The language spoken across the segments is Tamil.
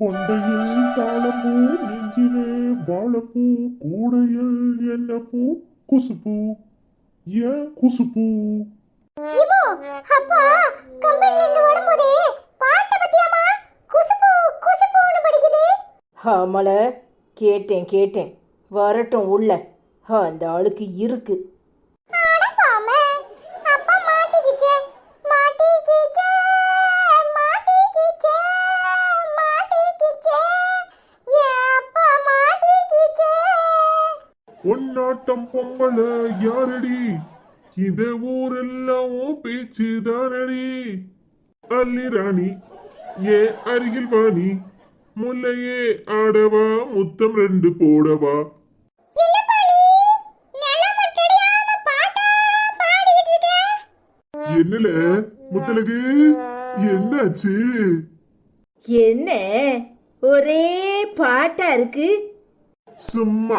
கொண்டையில் தாளப்பூ நெஞ்சிலே வாழைப்பூ கூடையில் என்ன பூ? குசுப்பூ. ஏன் குசுப்பூ. அப்பா கம்பெனில இருந்து வரும்போதே பாட்டை பத்தியாமா குசுபு குசுபுன்னு படிக்குது. ஆமல கேட்டேன் கேட்டேன். வரட்டும் உள்ள. அந்த ஆளுக்கு இருக்கு. பொன்னாட்டம் பொம்பளை யாரடி? இந்த ஊரெல்லாம் பேச்சு தானடி அல்லி ராணி ஏ அருகில் வாணி முல்லையே ஆடவா முத்தம் ரெண்டு போடவா? என்னல முத்தலகு என்னாச்சு? என்ன? ஒரே பாட்டா இருக்கு. சும்மா.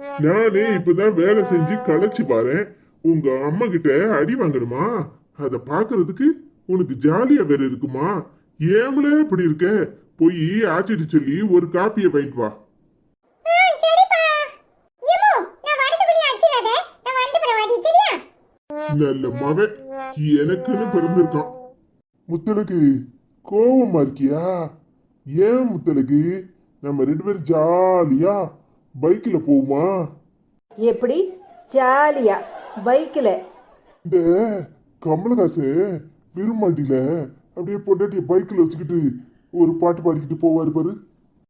நானே இப்பதான் வேலை செஞ்சு களைச்சு பாறேன் உங்க அம்மா கிட்ட அடி வாங்கணுமா? அத பாக்குறதுக்கு உனக்கு ஜாலியா வேற இருக்குமா? ஏமல இப்படி இருக்க? போய் ஆச்சிட்டு சொல்லி ஒரு காப்பியை வாங்கிட்டு வா. நல்ல மவன் எனக்குன்னு பிறந்திருக்கான். முத்தலுக்கு கோவமா இருக்கியா? ஏன் முத்தலுக்கு? நம்ம ரெண்டு பேரும் ஜாலியா பைக்ல போவோமா எப்படி ஜாலியா பைக்கில் இந்த கமலஹாசு விரும்மாண்டியில அப்படியே பொண்டாட்டிய பைக்ல வச்சுக்கிட்டு ஒரு பாட்டு பாடிக்கிட்டு போவாரு பாரு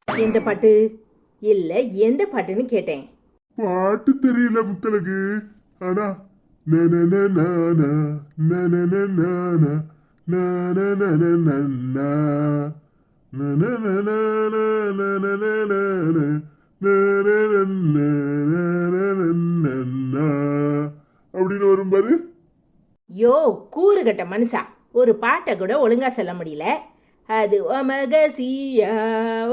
எந்த பாட்டு இல்ல எந்த பாட்டுன்னு கேட்டேன் பாட்டு தெரியல முத்தலுக்கு ஆனா நனனனனா, அப்படின்னு வரும் பாரு. யோ கூறுகட்ட மனுஷா. ஒரு பாட்டை கூட ஒழுங்கா சொல்ல முடியல. அது ஒமக சீயா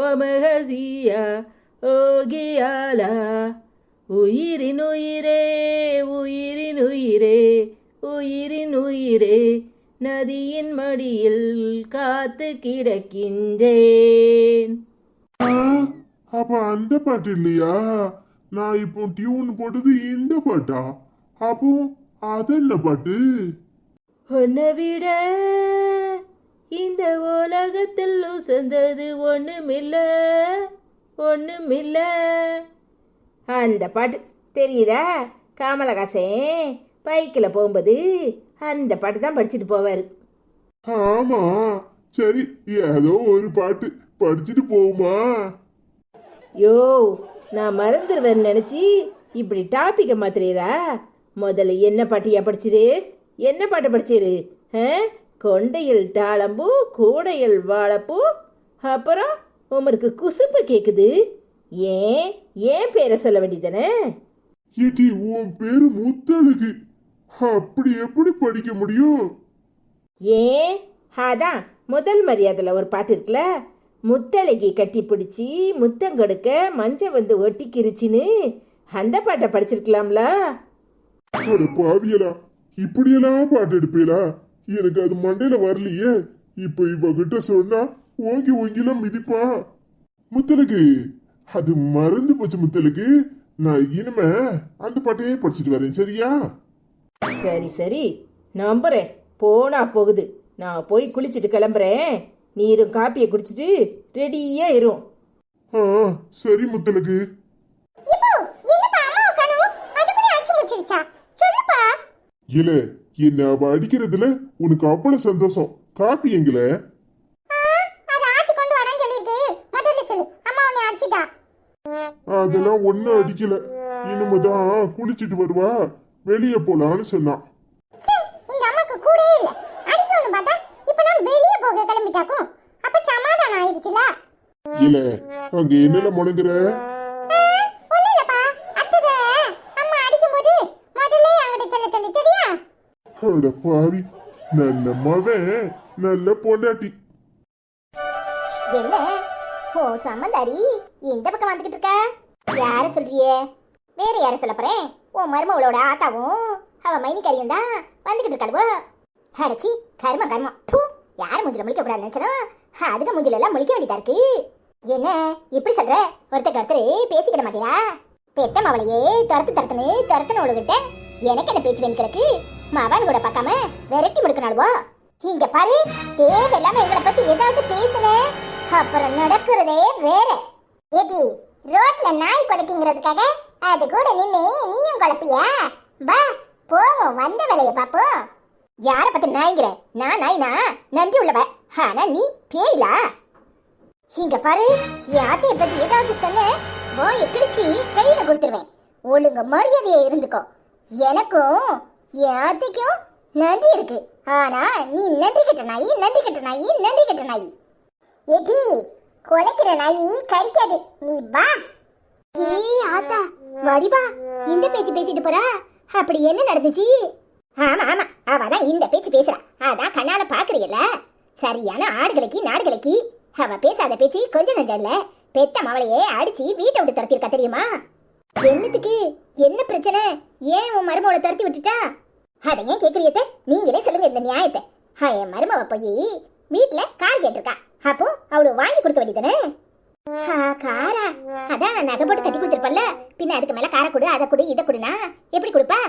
ஒமக சீயா ஓகியாலா உயிரின் உயிரே உயிரின் உயிரே உயிரின் உயிரே நதியின் மடியில் காத்து கிடக்கின்றேன். அப்ப அந்த பாட்டு இல்லையா? நான் இப்போ டியூன் போட்டது இந்த பாட்டா? அப்போ அது என்ன பாட்டு? உன்னை விட இந்த உலகத்தில் உசந்தது ஒண்ணுமில்ல ஒண்ணுமில்ல. அந்த பாட்டு தெரியுதா கமலஹாசன் பைக்கில் போகும்போது அந்த பாட்டு தான் படிச்சுட்டு போவார். ஆமா சரி ஏதோ ஒரு பாட்டு. படிச்சுட்டு போகுமா யோ நான் மறந்துடுவேன்னு நினச்சி இப்படி டாப்பிக்கை மாத்துறீரா? முதல்ல என்ன பாட்டியா படிச்சிரு? என்ன பாட்டு படிச்சிரு? கொண்டையில் தாளம்பூ கூடையில் வாழைப்பூ. அப்புறம் உமருக்கு குசுப்பு கேட்குது ஏன்? ஏன் பேரை சொல்ல வேண்டியதானே ஏட்டி உன் பேரு முத்தழகு. அப்படி எப்படி படிக்க முடியும்? ஏன்? அதான் முதல் மரியாதையில் ஒரு பாட்டு இருக்குல்ல. முத்தழகி கட்டி பிடிச்சி முத்தம் கொடுக்க மஞ்ச வந்து ஒட்டிக்கிருச்சின்னு அந்த பாட்டை படிச்சிருக்கலாம்ல. ஒரு பாவியலா இப்படியெல்லாம் பாட்டு எடுப்பீங்களா எனக்கு அது மண்டையில வரலையே. இப்ப இவகிட்ட சொன்னா ஓங்கி ஓங்கிலாம் மிதிப்பா. முத்தலுக்கு அது மறந்து போச்சு முத்தலுக்கு நான் இனிமே அந்த பாட்டையே படிச்சுட்டு வரேன் சரியா? சரி சரி. நம்புறேன். போனா போகுது. நான் போய் குளிச்சுட்டு கிளம்புறேன். நீரும் காப்பியை குடிச்சிட்டு ரெடியாக இரும் சரி முத்தலுக்கு இல்ல என்ன அவ அடிக்கிறதுல உனக்கு அவ்வளவு சந்தோஷம். காப்பி எங்கள. அதெல்லாம் ஒன்னும் அடிக்கல. இனிமேதான் குளிச்சிட்டு வருவா. வெளியே போலான்னு சொன்னான். என்கிட்ட சொல்ல சொல்லி சரியா? அட பாவி நல்ல மவன் நல்ல பொண்டாட்டி. என்ன? ஓ சம்மந்தாரி இந்த பக்கம் வந்துகிட்டு இருக்க? யார சொல்றியே? வேற யார சொல்ல போறேன்? உன் மருமவளோட ஆத்தாவும் அவ மைனிக்காரியும் தான் வந்துகிட்டு இருக்காளுவோ. அடச்சி கர்ம கர்மம். யார் மூஞ்சில முழிக்க கூடாது நினைச்சனோ அதுக்கு மூஞ்சில எல்லாம் முழிக்க வேண்டியதா இருக்கு. என்ன? இப்படி சொல்ற? ஒருத்தர் ஒருத்தர் பேசிக்கிட மாட்டியா? பெத்த மவளையே துரத்து துரத்துன்னு துரத்துன்னு ஒழுகிட்ட எனக்கு என்ன பேச்சு வேண்டி கிடக்கு மவன் கூட பார்க்காம விரட்டி முடுக்கனாளுவோ இங்க பாரு தேவையில்லாம எங்களை பத்தி ஏதாவது பேசுன அப்புறம் நடக்கிறதே வேற. ஏடி ரோட்ல நாய் குலைக்குங்கிறதுக்காக அது கூட நின்னு நீயும் குழப்பியா? வா போவோம் வந்த வேலையை பாப்போம் யார பத்தி நாய்ங்கிற நான் நாய்னா? நன்றி உள்ளவ. ஆனா நீ பேயிலா? இங்க பாரு என் ஆத்தைய பத்தி ஏதாவது சொன்ன வாய கிழிச்சு கையில கொடுத்துருவேன். ஒழுங்கு மரியாதையா இருந்துக்கோ. எனக்கும் என் ஆத்தைக்கும் நன்றி இருக்கு. ஆனா நீ நன்றி கட்ட நாயி நன்றி கட்ட நாயி நன்றி கட்ட நாயி. எதி குலைக்கிற நாயி கடிக்காது. நீ வா. ஏய் ஆத்தா வடிவா இந்த பேச்சு பேசிட்டு போறா. அப்படி என்ன நடந்துச்சு? ஆமா ஆமா அவ தான் இந்த பேச்சு பேசுறா. அதான் கண்ணால பாக்குறீல்ல சரியான ஆடுகளுக்கு நாடுகளுக்கு. அவ பேசாத பேச்சு கொஞ்சம் நஞ்சம் இல்ல. பெத்த மவளையே அடிச்சு வீட்டை விட்டு துரத்திருக்கா தெரியுமா? என்னத்துக்கு? என்ன பிரச்சனை? ஏன் உன் மருமவளை துரத்தி விட்டுட்டா? அதை ஏன் கேக்குறியத்த? நீங்களே சொல்லுங்க இந்த நியாயத்தை. ஹா என் மருமவ போய் வீட்ல கார் கேட்டிருக்கா. அப்போ அவளு வாங்கி கொடுக்க வேண்டியதானே காரா. அதான் நகை போட்டு கட்டி கொடுத்துருப்பல்ல. பின்ன அதுக்கு மேல காரை கொடு அதை கொடு இதை கொடுனா எப்படி கொடுப்பா?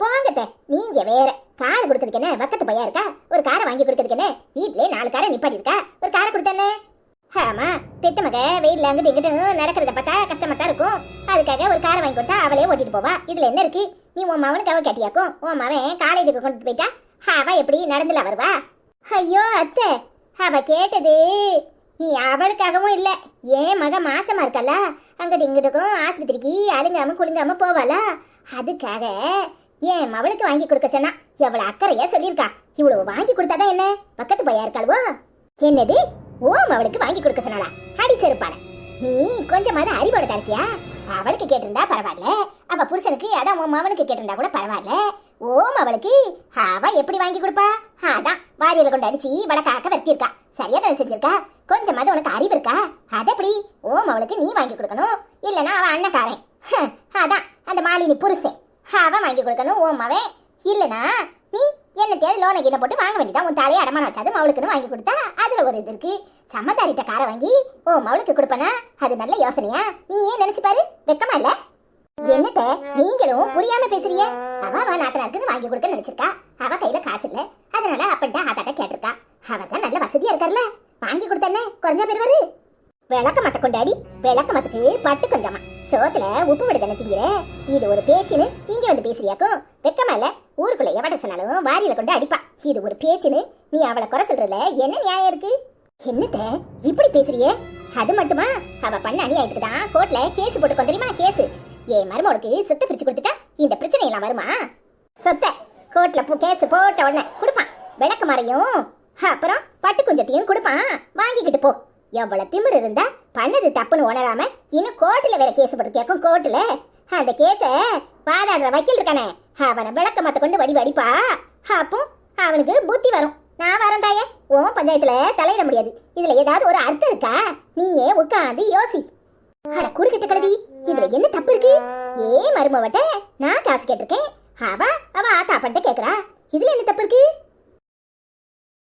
போங்கத்த நீங்க வேற. கார் கொடுக்கறதுக்கு என்ன? பக்கத்து பையா இருக்கா? ஒரு காரை வாங்கி கொடுக்கறதுக்கு என்ன? வீட்லயே நாலு காரை நிப்பாட்டி இருக்கா? ஒரு காரை கொடுத்தானே ஆமா பெத்த மக வெயில்ல அங்கிட்டு இங்கிட்டு நடக்கிறத பார்த்தா கஷ்டமா தான் இருக்கும். அதுக்காக ஒரு காரை வாங்கி கொடுத்தா அவளே ஓட்டிட்டு போவா. இதுல என்ன இருக்கு? நீ உன் மவனுக்கு அவ கேட்டியாக்கும்? உன் மவன் காலேஜுக்கு கொண்டு போயிட்டா? அவ எப்படி நடந்துல வருவா? ஐயோ அத்தை அவ கேட்டது நீ அவளுக்காகவும் இல்ல. ஏன் மக மாசமா இருக்கல்ல? அங்கிட்டு இங்கிட்டுக்கும் ஆஸ்பத்திரிக்கு அழுங்காம குழுங்காம போவாளா? அதுக்காக என் மவளுக்கு வாங்கி கொடுக்க சொன்னா. எவ்வளவு அக்கறையா சொல்லியிருக்கா. இவ்வளவு வாங்கி கொடுத்தாதான் என்ன? பக்கத்து பையா இருக்காளுவோ? என்னது? ஓம் அவளுக்கு வாங்கி கொடுக்க சொன்னாளா? அடி செருப்பால. நீ கொஞ்சமாவது அறிவோட இருக்கியா? அவளுக்கு கேட்டிருந்தா பரவாயில்ல. அவ புருஷனுக்கு அதான் உன் மாமனுக்கு கேட்டிருந்தா கூட பரவாயில்ல. ஓம் அவளுக்கு அவ எப்படி வாங்கி கொடுப்பா? அதான் வாரியில கொண்டு அடிச்சு வடக்காக்க வெட்டியிருக்கா சரியா தானே செஞ்சிருக்கா? கொஞ்சமாவது உனக்கு அறிவு இருக்கா? அது எப்படி? ஓம் அவளுக்கு நீ வாங்கி கொடுக்கணும். இல்லைன்னா அவ அண்ணக்காரன். ஹம், அதான் அந்த மாலினி புருஷன். அவன் வாங்கி கொடுக்கணும் ஓம் அவன். இல்லனா நீ என்னத்தையாவது லோனை கீழே போட்டு வாங்க வேண்டியதான் உன் தலையை அடமான வச்சாது மவளுக்குன்னு வாங்கி கொடுத்தா அதுல ஒரு இது இருக்கு. சம்மதாரிட்ட காரை வாங்கி ஓ மவளுக்கு கொடுப்பனா? அது நல்ல யோசனையா? நீ ஏன் நினைச்சு பாரு? வெக்கமா இல்ல? என்னத்த? நீங்களும் புரியாம பேசுறீங்க? அவ அவ நாத்தனாருக்குன்னு வாங்கி கொடுக்க நினைச்சிருக்கா. அவ கையில காசு இல்ல. அதனால அப்பன்ட்ட ஆத்தாட்ட கேட்டிருக்கா. அவ தான் நல்ல வசதியா இருக்கார்ல. வாங்கி கொடுத்தனே குறைஞ்சா பெறுவாரு விளக்க மத்த கொண்டாடி விளக்க மத்துக்கு பட்டு கொஞ்சமா. சோத்துல உப்பு விட தானே திங்கிற? இது ஒரு பேச்சுன்னு இங்க வந்து பேசுறியாக்கும் வெக்கமா இல்ல? ஊருக்குள்ள எவட சொன்னாலும் வாரியில கொண்டு அடிப்பா. இது ஒரு பேச்சுன்னு நீ அவளை குறை சொல்றதுல என்ன நியாயம் இருக்கு? என்னத்த? இப்படி பேசுறியே? அது மட்டுமா? அவ பண்ண அநியாயத்துக்கு தான் கோர்ட்ல கேஸ் போட்டு தெரியுமா? கேஸ். ஏன் மருமகளுக்கு சொத்தை பிரிச்சு கொடுத்துட்டா இந்த பிரச்சனை எல்லாம் வருமா? சொத்தை. கோர்ட்ல கேஸ் போட்ட உடனே கொடுப்பான். விளக்கு மறையும் அப்புறம் பட்டு குஞ்சத்தையும் கொடுப்பான். வாங்கிக்கிட்டு போ. எவ்வளவு திமிர் இருந்தா பண்ணது தப்புன்னு உணராம இன்னும் கோர்ட்டில் வேற கேஸ் போட்டு கேட்கும் கோர்ட்டில்? அந்த கேஸை வாதாடுற வக்கீல் இருக்கானே அவனை விளக்க மத்த கொண்டு வடி வடிப்பா. அப்போ அவனுக்கு புத்தி வரும். நான் வரேன் தாயே. ஓ பஞ்சாயத்துல தலையிட முடியாது. இதுல ஏதாவது ஒரு அர்த்தம் இருக்கா? நீயே உட்காந்து யோசி. அட குறுக்கிட்ட கழுதி இதுல என்ன தப்பு இருக்கு? ஏ மருமவட்ட நான் காசு கேட்டிருக்கேன். அவ அவ ஆத்தா பண்ணிட்டு கேக்குறா. இதுல என்ன தப்பு இருக்கு?